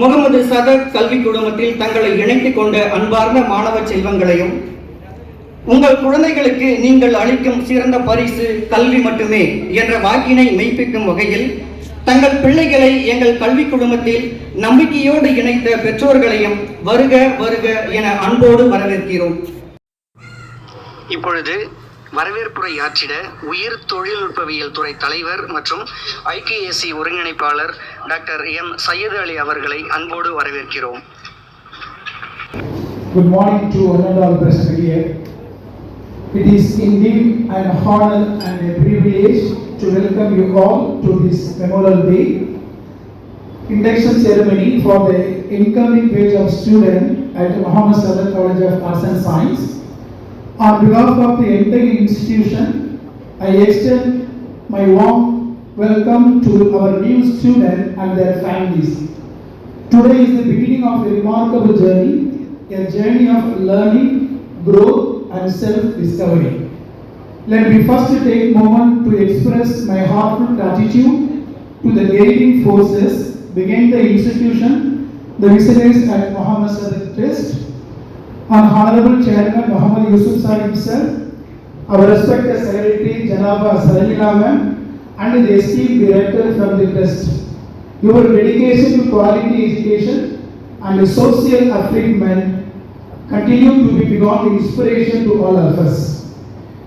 முகமது சதக் கல்வி குழுமத்தில் தங்களை இணைத்துக் கொண்ட அன்பார்ந்த மாணவ செல்வங்களையும் உங்கள் குழந்தைகளுக்கு நீங்கள் அளிக்கும் சிறந்த பரிசு கல்வி மட்டுமே என்ற வாக்கினை மெய்ப்பிக்கும் வகையில் தங்கள் பிள்ளைகளை எங்கள் கல்வி குழுமத்தில் நம்பிக்கையோடு இணைத்த பெற்றோர்களையும் வருக வருக என அன்போடு வரவேற்கிறோம். இப்பொழுது வரவேற்புரை ஆற்றிட உயிர் தொழில்நுட்பவியல் துறை தலைவர் மற்றும் ஐகேஎஸ்சி ஒருங்கிணைப்பாளர் டாக்டர் எம் சையது அலி அவர்களை அன்போடு வரவேற்கிறோம் Good morning to one and all present here. It is indeed an honor and a privilege to welcome you all to this Memorial Day induction ceremony for the incoming batch of students at Muhammad Sadar College of Arts and Science. On behalf of the entire institution, I extend my warm welcome to our new students and their families. Today is the beginning of a remarkable journey, a journey of learning, growth, and self-discovery. Let me first take a moment to express my heartfelt gratitude to the guiding forces behind the institution, the visitors at Muhammad Sadiq Trust, and Honorable Chairman Muhammad Yusuf sir, our respected Secretary Janaba Sarajila ma'am, and the esteemed director from the trust. Your dedication to quality education and social upliftment continue to be beyond inspiration to all of us.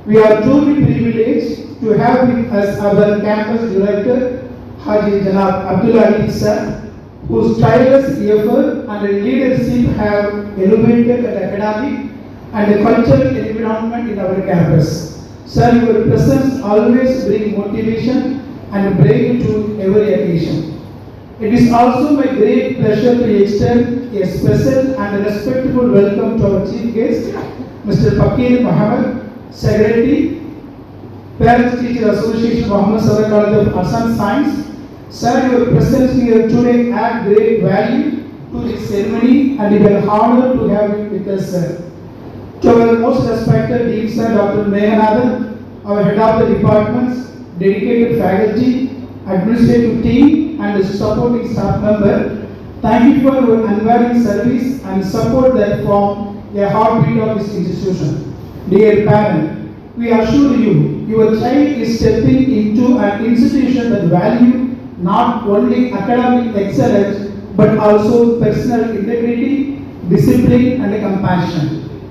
We are truly privileged to have with us our campus director, Haji Janab Abdullah sir, whose tireless effort and leadership have elevated the academic and the cultural environment in our campus. Sir, your presence always brings motivation and brave to every occasion. It is also my great pleasure to extend a special and respectful welcome to our chief guest, Mr. Fakir Muhammad, Secretary, Parents Teacher Association, Muhammad Sadar College of and Science. Sir, your presence here today add great value to this ceremony and it is an honor to have you with us, sir. To our most respected Dean Sir Dr. Meganathan, our head of the departments, dedicated faculty, administrative team and the supporting staff member, thank you for your unwavering service and support that form a heartbeat of this institution. Dear parent, we assure you, your child is stepping into an institution that value not only academic excellence but also personal integrity, discipline and compassion.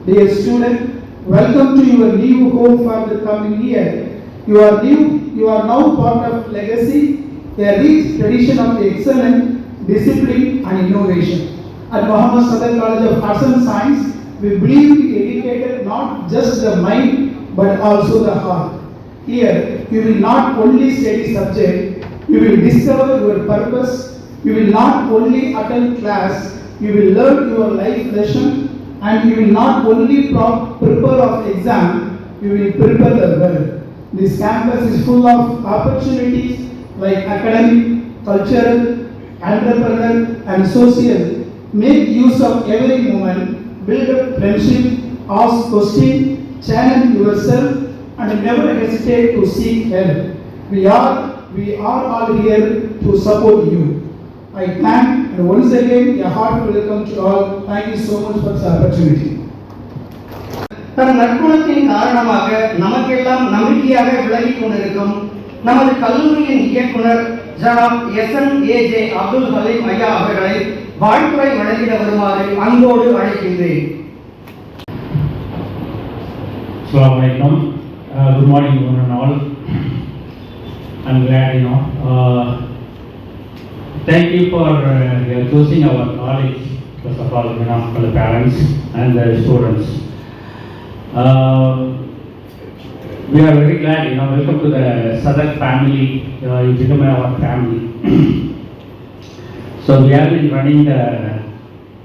Dear student, welcome to your new home for the coming year. You are new, you are now part of legacy, a rich tradition of excellence, discipline and innovation. At Muhammad Sadar College of Arts and Science, we believe we educated not just the mind but also the heart. Here, you will not only study subject, you will discover your purpose, you will not only attend class, you will learn your life lesson. And you will not only prepare of the exam, you will prepare the world. This campus is full of opportunities like academic, cultural, entrepreneurial and social. Make use of every moment, build up friendship, ask question, challenge yourself. And never hesitate to seek help. We are, we are all here to support you. I thank and once again a hearty welcome to all. Thank you so much for this opportunity. தன் நற்குணத்தின் காரணமாக நமக்கெல்லாம் நம்பிக்கையாக விளங்கிக் கொண்டிருக்கும் நமது கல்லூரியின் இயக்குனர் ஜனாப் S N A J Abdul Haleem ஐயா அவர்களை வாழ்த்துறை வழங்கிட வருமாறு அன்போடு அழைக்கின்றேன். Uh, good morning, one and all. I'm glad, you know. Uh, thank you for uh, choosing our college, first of all, you know, for the parents and the students. Uh, we are very glad, you know, welcome to the Sadak family. Uh, you become our family. so we have been running the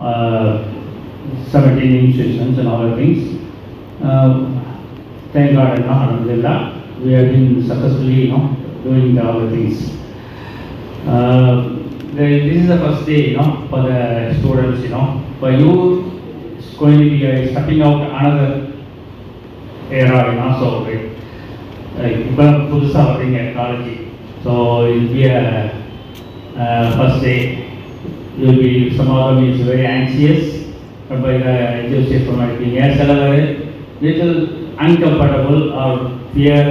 uh, 17 institutions and other things. Uh, thank God, you know, Alhamdulillah, we have been successfully, you know, doing the other things. Uh, the- this is the first day, you know, for the students, you know. For you, it's going to be uh, stepping out another era, you know, so like, like இப்போ புதுசாக வர்றீங்க college so இது be first day you'll be, some of them is very anxious, by the Joseph இருப்பீங்க சிலவர் little uncomfortable or fear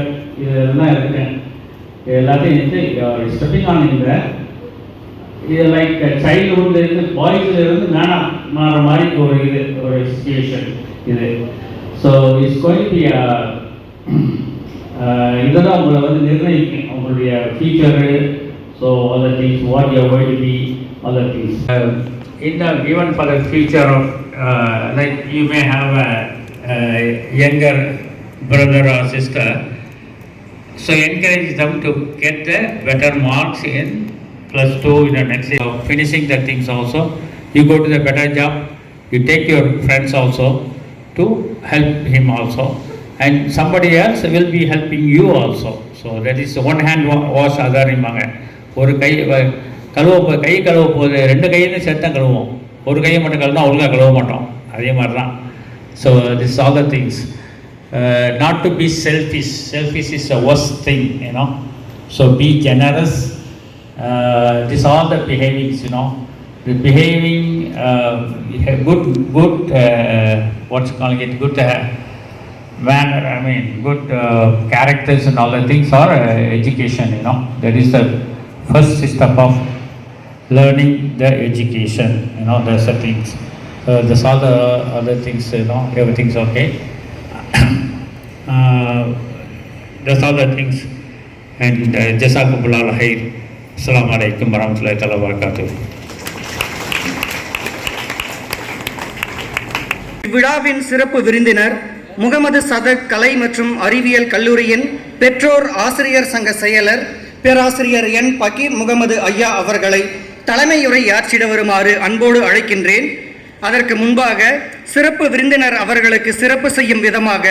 இதெல்லாம் இருக்கேன் எல்லாத்தையும் வந்து stepping on இந்த இது லைக் சைல்டுஹுட்லேருந்து இருந்து வேணாம் இருந்து மாற மாதிரி ஒரு இது ஒரு சுச்சுவேஷன் இது. ஸோ இட்ஸ் கோயிங் பி இதுதான் உங்களை வந்து நிர்ணயிக்கும். உங்களுடைய future so other things what you going to be other things in the given for the future of uh, like you may have a, a younger brother so encourage them to get the better marks in plus two in the next year. Finishing the things also, you go to the better job, you take your friends also to help him also. And somebody else will be helping you also. So that is one hand wa- wash other இம்பாங்க ஒரு கை வ- கழுவ போ- கை கழுவ போகுது ரெண்டு கையிலும் சேர்த்து தான் கழுவோம் ஒரு கையை மட்டும் கழுவினா ஒழுங்காக கழுவ மாட்டோம் அதே மாதிரி தான் so this all the things Uh, not to be selfish. Selfish is the worst thing, you know. So be generous. Uh, this all the behaviors, you know. The behaving um, good, good, uh, what's calling it, good manner, I mean, good uh, characters and all the things are uh, education, you know. That is the first step of learning the education, you know, those are things. Uh, that's all the other things, you know, everything's okay. Uh, that's all the things. And uh, jazakumullah khair assalamu alaikum warahmatullahi taala wabarakatuh. இவ்விழாவின் சிறப்பு விருந்தினர் முகமது சதக் கலை மற்றும் அறிவியல் கல்லூரியின் பெற்றோர் ஆசிரியர் சங்க செயலர் பேராசிரியர் என். பகீர் முகமது ஐயா அவர்களை தலைமையுரை யாற்றிட வருமாறு அன்போடு அழைக்கின்றேன். அதற்கு முன்பாக சிறப்பு விருந்தினர் அவர்களுக்கு சிறப்பு செய்யும் விதமாக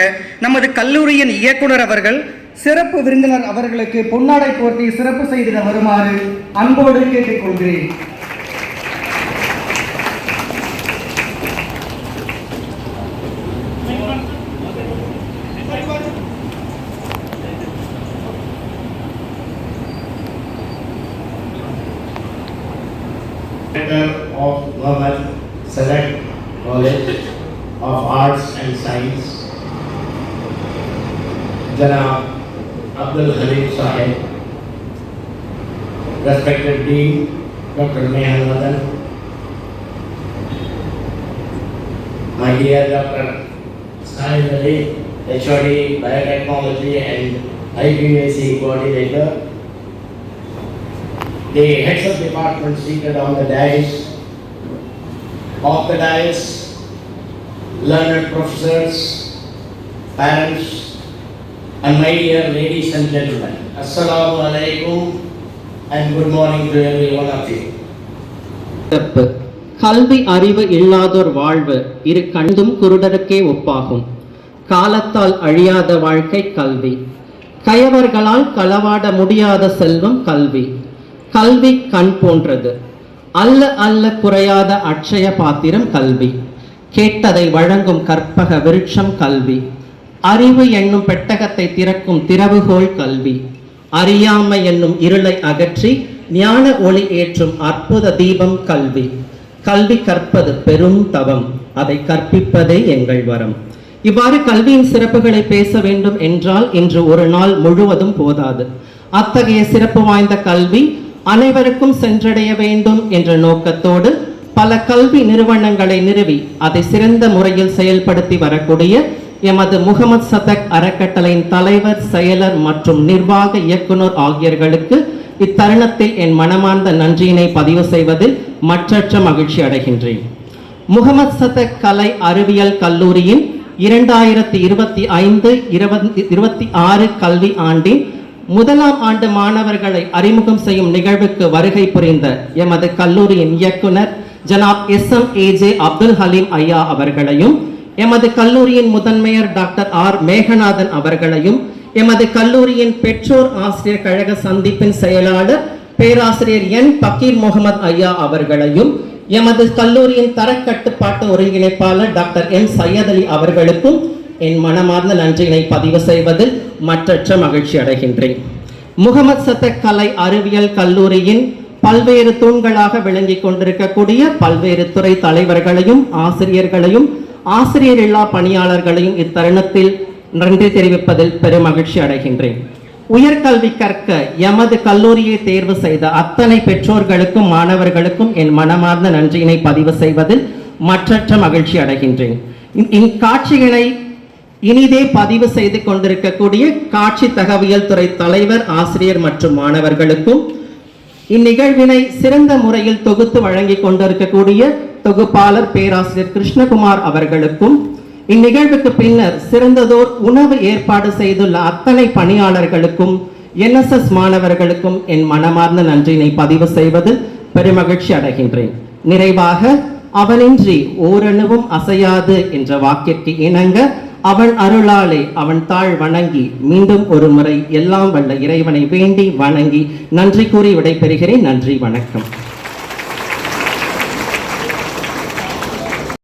நமது கல்லூரியின் இயக்குனர் அவர்கள் சிறப்பு விருந்தினர் அவர்களுக்கு பொன்னாடை போர்த்தி சிறப்பு செய்திட வருமாறு அன்போடு கேட்டுக்கொள்கிறேன். Science, Janab Abdul Halim Sahib, respected Dean Dr. Nehan Madan, my dear Dr. Sahib Ali, HOD Biotechnology and IPAC Coordinator, the heads of department seated on the dais, off the dais, learned professors, parents, and my dear ladies and gentlemen. Assalamu alaikum and good morning to every one of you. கல்வி அறிவு இல்லாதோர் வாழ்வு இரு கண்டும் குருடருக்கே ஒப்பாகும். காலத்தால் அழியாத வாழ்க்கை கல்வி. கயவர்களால் களவாட முடியாத செல்வம் கல்வி. கல்வி கண் போன்றது. அல்ல அல்ல குறையாத அட்சய பாத்திரம் கல்வி. கேட்டதை வழங்கும் கற்பக விருட்சம் கல்வி. அறிவு என்னும் பெட்டகத்தை திறக்கும் திறவுகோள் கல்வி. அறியாமை என்னும் இருளை அகற்றி ஞான ஒளி ஏற்றும் அற்புத தீபம் கல்வி. கல்வி கற்பது பெரும் தவம். அதை கற்பிப்பதே எங்கள் வரம். இவ்வாறு கல்வியின் சிறப்புகளை பேச வேண்டும் என்றால் இன்று ஒரு நாள் முழுவதும் போதாது. அத்தகைய சிறப்பு வாய்ந்த கல்வி அனைவருக்கும் சென்றடைய வேண்டும் என்ற நோக்கத்தோடு பல கல்வி நிறுவனங்களை நிறுவி அதை சிறந்த முறையில் செயல்படுத்தி வரக்கூடிய எமது முகமது சதக் அறக்கட்டளையின் தலைவர் செயலர் மற்றும் நிர்வாக இயக்குனர் ஆகியோர்களுக்கு இத்தருணத்தில் என் மனமார்ந்த நன்றியினை பதிவு செய்வதில் மற்றற்ற மகிழ்ச்சி அடைகின்றேன். முகமது சதக் கலை அறிவியல் கல்லூரியின் இரண்டாயிரத்தி இருபத்தி ஐந்து இருபத்தி ஆறு கல்வி ஆண்டின் முதலாம் ஆண்டு மாணவர்களை அறிமுகம் செய்யும் நிகழ்வுக்கு வருகை புரிந்த எமது கல்லூரியின் இயக்குனர் ஜனாப் S M A J Abdul Haleem ஐயா அவர்களையும் எமது கல்லூரியின் முதன்மையர் டாக்டர் ஆர் மேகநாதன் அவர்களையும் எமது கல்லூரியின் பெற்றோர் ஆசிரியர் கழக சந்திப்பின் செயலாளர் பேராசிரியர் என் பக்கீர் முகமது ஐயா அவர்களையும் எமது கல்லூரியின் தரக்கட்டுப்பாட்டு ஒருங்கிணைப்பாளர் டாக்டர் எம் சையத் அலி அவர்களுக்கும் என் மனமார்ந்த நன்றியினை பதிவு செய்வதில் மற்றற்ற மகிழ்ச்சி அடைகின்றேன். முகமது சத்தக் கலை அறிவியல் கல்லூரியின் பல்வேறு தூண்களாக விளங்கி கொண்டிருக்கக்கூடிய பல்வேறு துறை தலைவர்களையும் ஆசிரியர்களையும் ஆசிரியர் இல்லா பணியாளர்களையும் இத்தருணத்தில் நன்றி தெரிவிப்பதில் பெருமகிழ்ச்சி அடைகின்றேன். உயர்கல்வி கற்க எமது கல்லூரியை தேர்வு செய்த அத்தனை பெற்றோர்களுக்கும் மாணவர்களுக்கும் என் மனமார்ந்த நன்றியினை பதிவு செய்வதில் மற்றற்ற மகிழ்ச்சி அடைகின்றேன். இந்- இக்காட்சிகளை இனிதே பதிவு செய்து கொண்டிருக்கக்கூடிய காட்சி தகவியல் துறை தலைவர் ஆசிரியர் மற்றும் மாணவர்களுக்கும் இந்நிகழ்வினை சிறந்த முறையில் தொகுத்து வழங்கிக் கொண்டிருக்கக்கூடிய தொகுப்பாளர் பேராசிரியர் கிருஷ்ணகுமார் அவர்களுக்கும் இந்நிகழ்வுக்கு பின்னர் சிறந்ததோர் உணவு ஏற்பாடு செய்துள்ள அத்தனை பணியாளர்களுக்கும் என்எஸ்எஸ் மாணவர்களுக்கும் என் மனமார்ந்த நன்றியினை பதிவு செய்வது பெருமகிழ்ச்சி அடைகின்றேன். நிறைவாக அவனின்றி ஓரணுவும் அசையாது என்ற வாக்கிற்கு இணங்க அவன் அருளாலே அவன் தாழ் வணங்கி மீண்டும் ஒரு முறை எல்லாம் வல்ல இறைவனை வேண்டி வணங்கி நன்றி கூறி விடைபெறுகிறேன். நன்றி வணக்கம்.